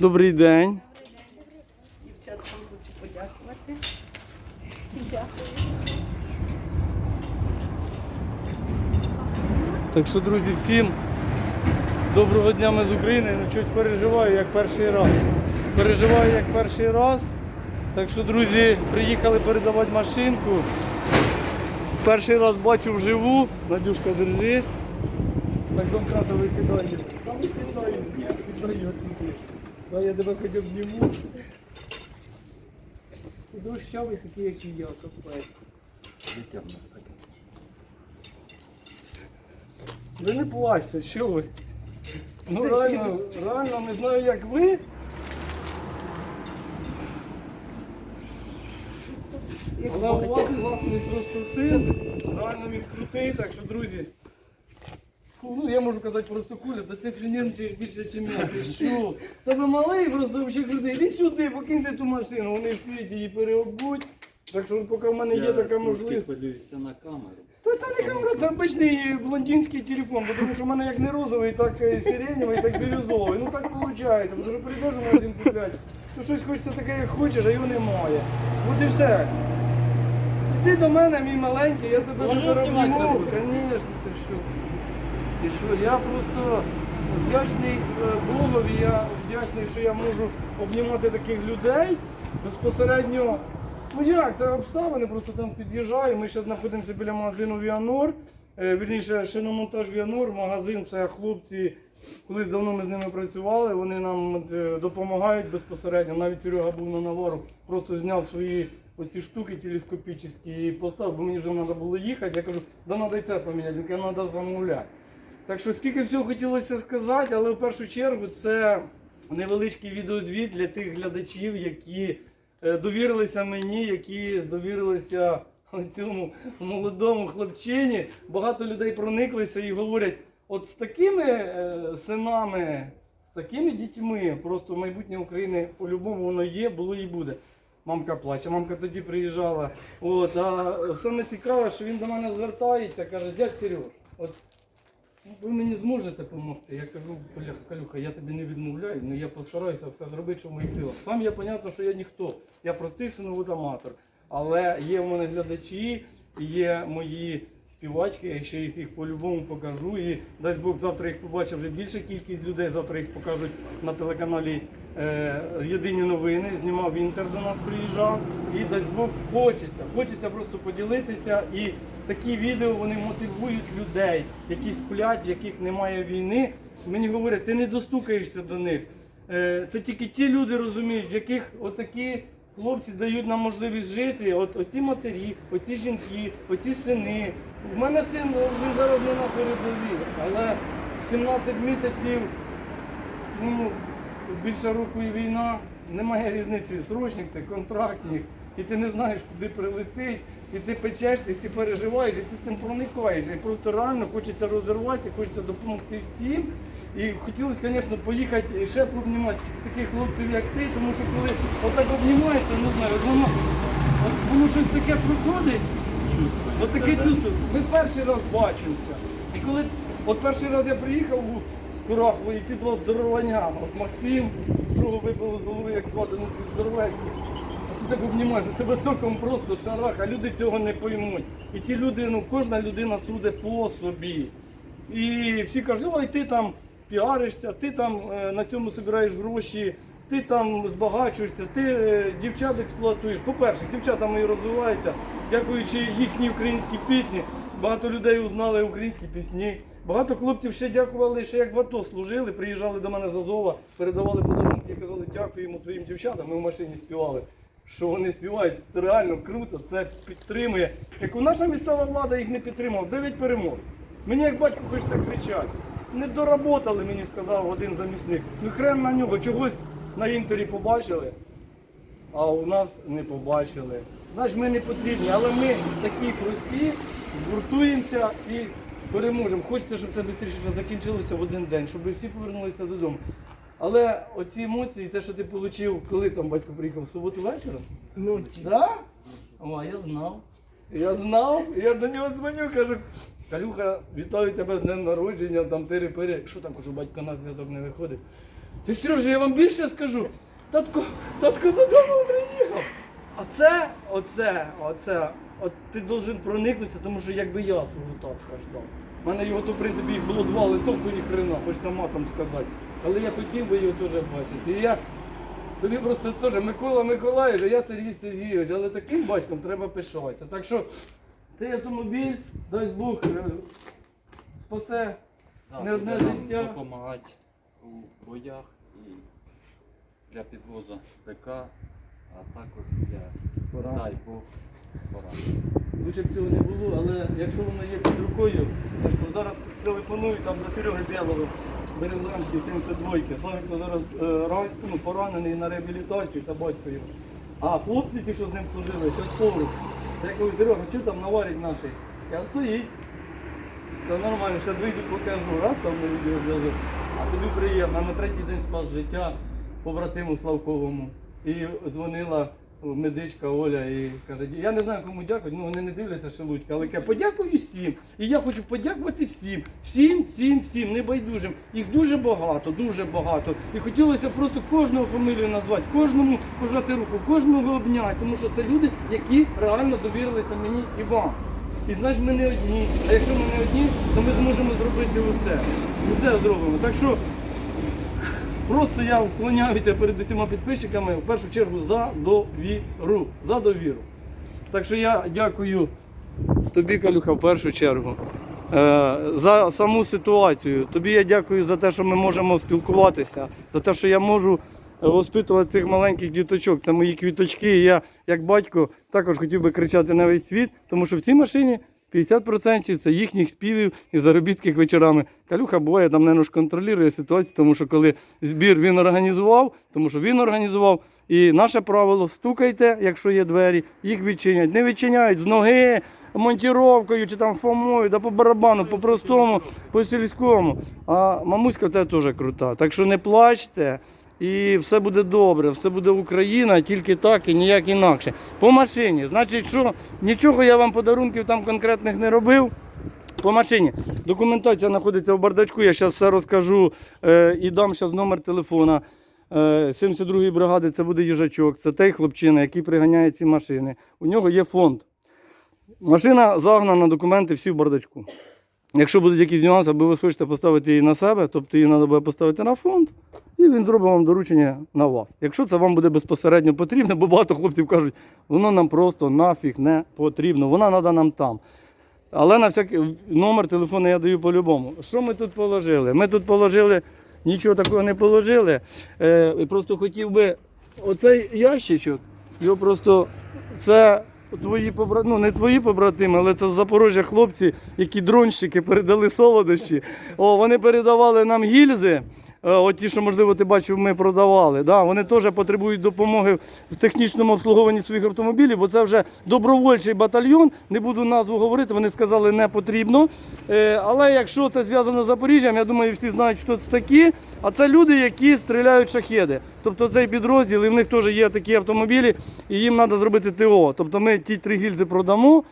Добрий день. Дівчаткам хочу подякувати. Дякую. Так що, друзі, всім доброго дня ми з України. Ну, щось переживаю як перший раз. Переживаю як перший раз. Так що, друзі, приїхали передавати машинку. Перший раз бачу вживу. Надюшка, держи. Так домкрата викидаю. Та викидаю, ні, викидаю туди. Да, я тебе хоч обніму. І дощавий такий, як і я, капець. Ви не плачте, що ви? Ну реально, реально не знаю як ви. Але у вас класний просто син. Реально він крутий, так що, друзі. Ну, я можу казати просто куля, та ти тренуєш більше, ніж я. Ти що? Тебе малий просто взагалі крутий. Іди сюди, покиньте ту машину, вони встають її переобуть. Так що поки в мене є така можливість. хвилююся на камеру. Та це не камера, це обичний блондинський телефон, бо тому що в мене як не розовий, так і сиреневий, так і бірюзовий. Ну так виходить, бо дуже прийдеш магазин купляти. То щось хочеться таке, як хочеш, а його немає. От і все. Іди до мене, мій маленький, я тебе Можна тепер обніматися обніму. буде? Звісно, ти що. Ти що, я просто вдячний е, Богові, я вдячний, що я можу обнімати таких людей безпосередньо. Ну як, це обставини, просто там під'їжджаю. Ми ще знаходимося біля магазину Віанор. Е, Вірніше, шиномонтаж Віанор, магазин це хлопці, колись давно ми з ними працювали, вони нам е, допомагають безпосередньо. Навіть Серега був на навару, просто зняв свої оці штуки телескопічні і поставив, бо мені вже треба було їхати. Я кажу, да треба і це поміняти, треба замовляти. Так що скільки всього хотілося сказати, але в першу чергу це невеличкий відеозвіт для тих глядачів, які е, довірилися мені, які довірилися цьому молодому хлопчині. Багато людей прониклися і говорять, от з такими е, синами, з такими дітьми, просто майбутнє України по-любому воно є, було і буде. Мамка плаче, мамка тоді приїжджала. От, а саме цікаве, що він до мене звертається, каже, дядь Сереж, от Ви мені зможете допомогти. Я кажу, «Бля, Калюха, я тобі не відмовляю, але я постараюся все зробити, що в моїх силах. Сам я зрозуміло, що я ніхто. Я простий синовод. Але є в мене глядачі, є мої співачки, я ще їх по-любому покажу. І дасть Бог завтра їх побачить вже більша кількість людей. Завтра їх покажуть на телеканалі е, Єдині новини. Знімав Інтер до нас приїжджав. І дасть Бог хочеться. Хочеться просто поділитися. І такі відео вони мотивують людей, які сплять, в яких немає війни. Мені говорять, ти не достукаєшся до них. Е, Це тільки ті люди розуміють, в яких отакі хлопці дають нам можливість жити. От оці матері, оці жінки, оці сини. У мене син він зараз не на передовій, але 17 місяців, ну більше року і війна, немає різниці. Срочник ти, контрактник, і ти не знаєш, куди прилетить, і ти печешся, і ти переживаєш, і ти з цим проникаєш. І просто реально хочеться розірвати, хочеться допомогти всім. І хотілося, звісно, поїхати і ще пообнімати таких хлопців, як ти, тому що коли отак обнімаєшся, не знаю, воно, воно щось таке проходить. От таке чувство. Ми перший раз бачимося. І коли от перший раз я приїхав у Курахово, і ці два здоровання, от Максим, другого випало з голови, як звати, ну такі здоровенькі. Так обнімаєш, у тебе током просто шарах, а люди цього не поймуть. І ті люди, ну кожна людина судить по собі. І всі кажуть, ой, ти там піаришся, ти там е, на цьому збираєш гроші, ти там збагачуєшся, ти е, дівчат експлуатуєш. По-перше, дівчата мої розвиваються, дякуючи їхній українській пісні. Багато людей узнали українські пісні. Багато хлопців ще дякували, ще як в АТО служили, приїжджали до мене з Азова, передавали подарунки і казали, дякуємо твоїм дівчатам. Ми в машині співали. Що вони співають, це реально круто, це підтримує. Як у наша місцева влада їх не підтримала, 9 перемог. Мені як батько хочеться кричати. Не доработали, мені сказав один замісник. Ну хрен на нього, чогось на інтері побачили, а у нас не побачили. Значить, ми не потрібні, але ми такі прості, згуртуємося і переможемо. Хочеться, щоб це швидше закінчилося в один день, щоб всі повернулися додому. Але оці емоції, те, що ти отримав, коли там батько приїхав в суботу вечором, Ну, Да? О, я знав. Я знав, я до нього дзвоню, кажу, Калюха, вітаю тебе з днем народження, там тири-пири. Що там, кажу, батько на зв'язок не виходить. Ти Сережа, я вам більше скажу. Татко, татко додому приїхав. Оце, оце, оце, от ти должен проникнутися, тому що якби я свого татка ждав. У мене його то, в принципі, їх було два, але толку ні хрена, хоч там матом сказати. Але я хотів би його теж бачити. І я тобі просто теж Микола Миколаївич, а я Сергій Сергійович, але таким батьком треба пишатися. Так що цей автомобіль, дасть Бог, е, спасе Так, Не одне буде нам життя. допомагати у боях і для підвозу ПК, а також для Пора. дай Бог пора. Лучше б цього не було, але якщо воно є під рукою, я ж кажу, зараз телефоную там до Сереги Білого, Березанки 72-ки. Славік зараз е, ну, поранений на реабілітації, це батько його. А хлопці ті, що з ним служили, ще поруч. Я кажу, Серега, що там наварить наший? Я стоїть. Все нормально, ще вийду покажу, раз там на відеозв'язок. А тобі приємно, на третій день спас життя побратиму Славковому. І дзвонила медичка Оля і каже, я не знаю кому дякувати, ну вони не дивляться шелудька, але каже, подякую всім. І я хочу подякувати всім, всім, всім, всім, небайдужим. Їх дуже багато, дуже багато. І хотілося просто кожного фамілію назвати, кожному пожати руку, кожного обняти, тому що це люди, які реально довірилися мені і вам. І значить ми не одні. А якщо ми не одні, то ми зможемо зробити усе. Усе зробимо. Так що просто я вклоняюся перед усіма підписчиками в першу чергу за довіру. За довіру. Так що я дякую тобі, Калюха, в першу чергу. е, За саму ситуацію. Тобі я дякую за те, що ми можемо спілкуватися, за те, що я можу воспитувати цих маленьких діточок. Це мої квіточки. І я, як батько, також хотів би кричати на весь світ, тому що в цій машині 50% це їхніх співів і заробітків вечорами. Калюха буває там, не контролює ситуацію, тому що коли збір він організував, тому що він організував. І наше правило стукайте, якщо є двері, їх відчинять. Не відчиняють з ноги, монтіровкою чи там фомою, да по барабану, по простому, по сільському. А мамуська в тебе теж крута. Так що не плачте. І все буде добре, все буде Україна, тільки так і ніяк інакше. По машині. Значить, що нічого я вам подарунків там конкретних не робив. По машині. Документація знаходиться в бардачку, я зараз все розкажу е, і дам зараз номер телефона. Е, 72-ї бригади це буде їжачок, це той хлопчина, який приганяє ці машини. У нього є фонд. Машина загнана, документи всі в бардачку. Якщо будуть якісь нюанси, або ви схочете поставити її на себе, тобто її треба буде поставити на фонд, і він зробить вам доручення на вас. Якщо це вам буде безпосередньо потрібно, бо багато хлопців кажуть, воно нам просто нафіг не потрібно, вона треба нам там. Але на всякий номер телефону я даю по-любому. Що ми тут положили? Ми тут положили, нічого такого не положили. Е, просто хотів би оцей ящичок, його просто це твої побратими, ну не твої побратими, але це з Запорожжя хлопці, які дронщики передали солодощі. О, вони передавали нам гільзи. Е, От ті, що можливо ти бачив, ми продавали. Да, вони теж потребують допомоги в технічному обслуговуванні своїх автомобілів, бо це вже добровольчий батальйон. Не буду назву говорити, вони сказали, не потрібно. Е, Але якщо це зв'язано з Запоріжжям, я думаю, всі знають, хто це такі. А це люди, які стріляють шахеди. Тобто цей підрозділ, і в них теж є такі автомобілі, і їм треба зробити ТО. Тобто ми ті три гільзи продамо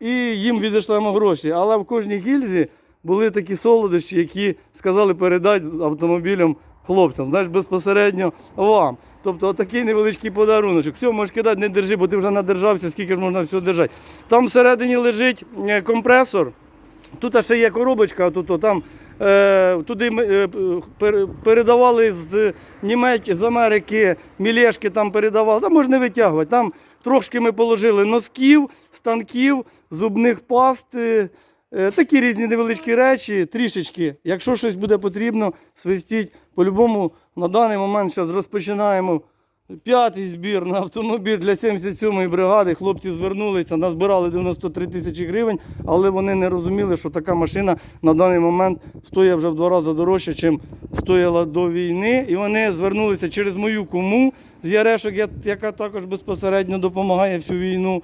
і їм відійшлемо гроші. Але в кожній гільзі були такі солодощі, які сказали передати автомобілям хлопцям, знаєш, безпосередньо вам. Тобто отакий невеличкий подаруночок. Все, можеш кидати, не держи, бо ти вже надержався, скільки ж можна всього держати. Там всередині лежить е, компресор. Тут ще є коробочка, тут, там, е, туди е, пер- передавали з Німеччини, з Америки, мілешки там передавали. Там можна витягувати. Там трошки ми положили носків, станків, зубних паст. Е, Такі різні невеличкі речі, трішечки. Якщо щось буде потрібно, свистіть. По-любому на даний момент зараз розпочинаємо П'ятий збір на автомобіль для 77-ї бригади. Хлопці звернулися, назбирали 93 тисячі гривень, але вони не розуміли, що така машина на даний момент стоїть вже в два рази дорожче, ніж стояла до війни. І вони звернулися через мою куму з Ярешок, яка також безпосередньо допомагає всю війну.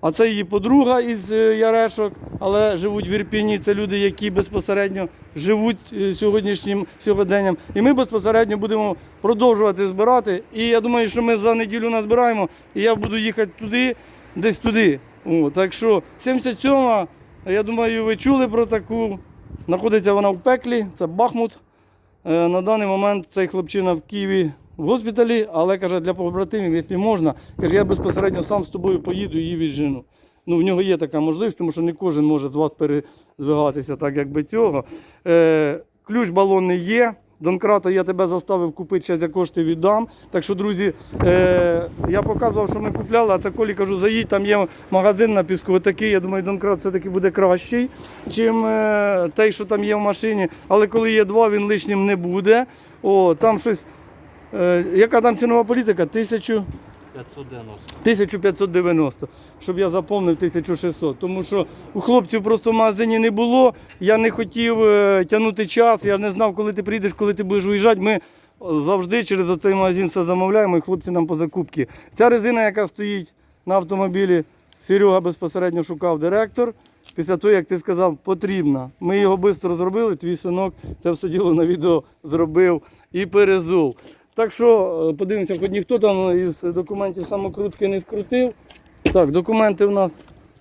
А це її подруга із е, Ярешок, але живуть в Ірпіні. Це люди, які безпосередньо живуть е, сьогоднішнім сьогоденням. І ми безпосередньо будемо продовжувати збирати. І я думаю, що ми за неділю назбираємо, і я буду їхати туди, десь туди. О, так що 77-ма, я думаю, ви чули про таку. Знаходиться вона в пеклі, це Бахмут. Е, На даний момент цей хлопчина в Києві в госпіталі, але каже, для побратимів, якщо можна, каже, я безпосередньо сам з тобою поїду і її віджену. Ну, в нього є така можливість, тому що не кожен може з вас передвигатися так, як би цього. Е, ключ балонний є. Донкрата я тебе заставив купити, зараз я кошти віддам. Так що, друзі, е, я показував, що ми купляли, а таколі кажу, заїдь, там є магазин на піску, отакий. Я думаю, Донкрат все-таки буде кращий, чим е, той, що там є в машині. Але коли є два, він лишнім не буде. О, там щось. Е, яка там цінова політика? Тисячу. 590. 1590, щоб я заповнив 1600. Тому що у хлопців просто в магазині не було. Я не хотів е, тягнути час, я не знав, коли ти прийдеш, коли ти будеш уїжджати. Ми завжди через цей магазин все замовляємо і хлопці нам по закупці. Ця резина, яка стоїть на автомобілі, Серега безпосередньо шукав директор. Після того, як ти сказав, потрібна. Ми його швидко зробили, твій синок це все діло на відео зробив і перезув. Так що е, подивимося, хоч ніхто там із документів самокрутки не скрутив. Так, документи в нас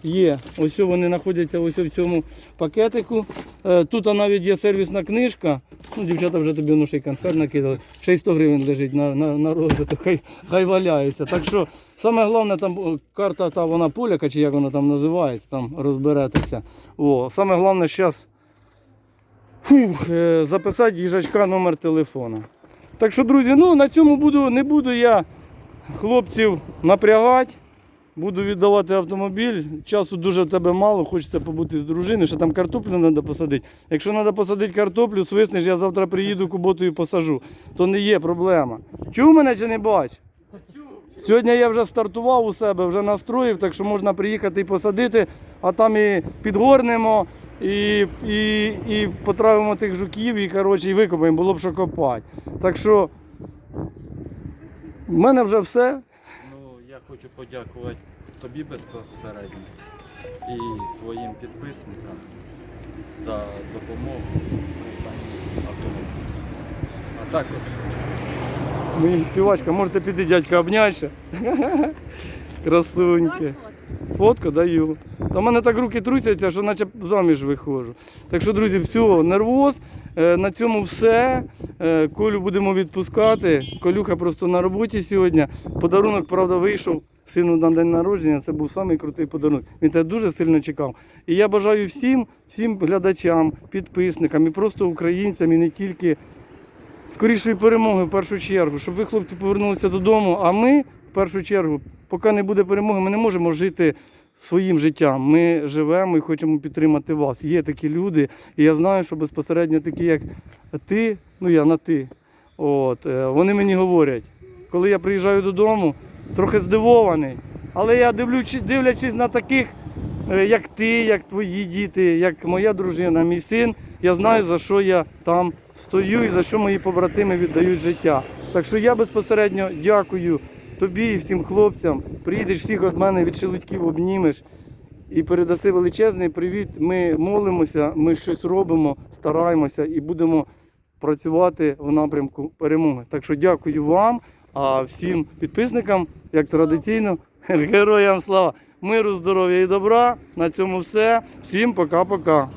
є. Ось вони знаходяться ось в цьому пакетику. Е, Тут навіть є сервісна книжка. Ну, дівчата вже тобі воно ще й конфет накидали. Ще й 100 гривень лежить на, на, на розвиток, хай, хай валяється. Так що саме головне там карта та вона поляка, чи як вона там називається, там розберетеся. О, саме головне зараз е, записати їжачка номер телефона. Так що, друзі, ну на цьому буду, не буду я хлопців напрягати. Буду віддавати автомобіль. Часу дуже в тебе мало, хочеться побути з дружиною, що там картоплю треба посадити. Якщо треба посадити картоплю, свиснеш, я завтра приїду куботою посажу. То не є проблема. Чув мене чи не бач? Сьогодні я вже стартував у себе, вже настроїв, так що можна приїхати і посадити, а там і підгорнемо, і, і, і потравимо тих жуків, і, коротше, і викопаємо, було б що копати. Так що в мене вже все. Ну, я хочу подякувати тобі безпосередньо і твоїм підписникам за допомогу. А також Моїм співачка, можете піти дядька обняти. Красуньки. Фотку даю. Та в мене так руки трусяться, що наче заміж виходжу. Так що, друзі, все, нервоз. Е, На цьому все. Е, Колю будемо відпускати. Колюха просто на роботі сьогодні. Подарунок, правда, вийшов. Сину на день народження, це був самий крутий подарунок. Він тебе дуже сильно чекав. І я бажаю всім, всім глядачам, підписникам і просто українцям, і не тільки скорішої перемоги в першу чергу, щоб ви, хлопці, повернулися додому. А ми, першу чергу, поки не буде перемоги, ми не можемо жити своїм життям. Ми живемо і хочемо підтримати вас. Є такі люди, і я знаю, що безпосередньо такі, як ти, ну я на ти. От, е, вони мені говорять, коли я приїжджаю додому, трохи здивований. Але я дивлячись, дивлячись на таких, е, як ти, як твої діти, як моя дружина, мій син, я знаю, за що я там стою і за що мої побратими віддають життя. Так що я безпосередньо дякую тобі і всім хлопцям. Приїдеш всіх від мене від шелудьків обнімеш і передаси величезний привіт. Ми молимося, ми щось робимо, стараємося і будемо працювати в напрямку перемоги. Так що дякую вам, а всім підписникам, як традиційно, героям слава, миру, здоров'я і добра. На цьому все. Всім пока-пока.